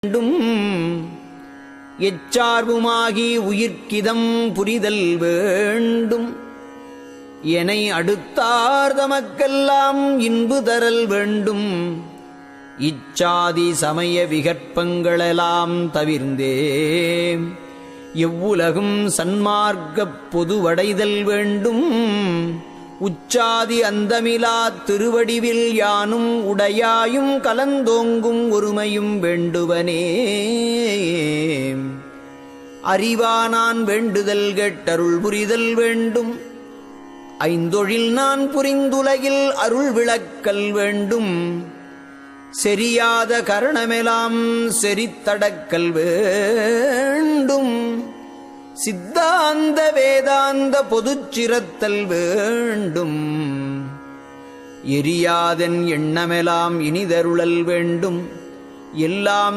வேண்டும் எச்சார்புமாகி உயிர்க்கிதம் புரிதல் வேண்டும். என அடுத்தார் தமக்கெல்லாம் இன்பு தரல் வேண்டும். இச்சாதி சமய விகற்பங்களெல்லாம் தவிர்ந்தே எவ்வுலகும் சன்மார்க்கப் பொதுவடைதல் வேண்டும். உச்சாதி அந்தமிலா திருவடிவில் யானும் உடையாயும் கலந்தோங்கும் ஒருமையும் வேண்டுவனே. அறிவானான் வேண்டுதல் கேட்டருள் புரிதல் வேண்டும். ஐந்தொழில் நான் புரிந்துலகில் அருள் விளக்கல் வேண்டும். செரியாத கரணமெலாம் செரித்தடக்கல் வே சித்தாந்த வேதாந்த பொதுச்சிரத்தல் வேண்டும். எரியாதன் எண்ணமெலாம் இனிதருளல் வேண்டும். எல்லாம்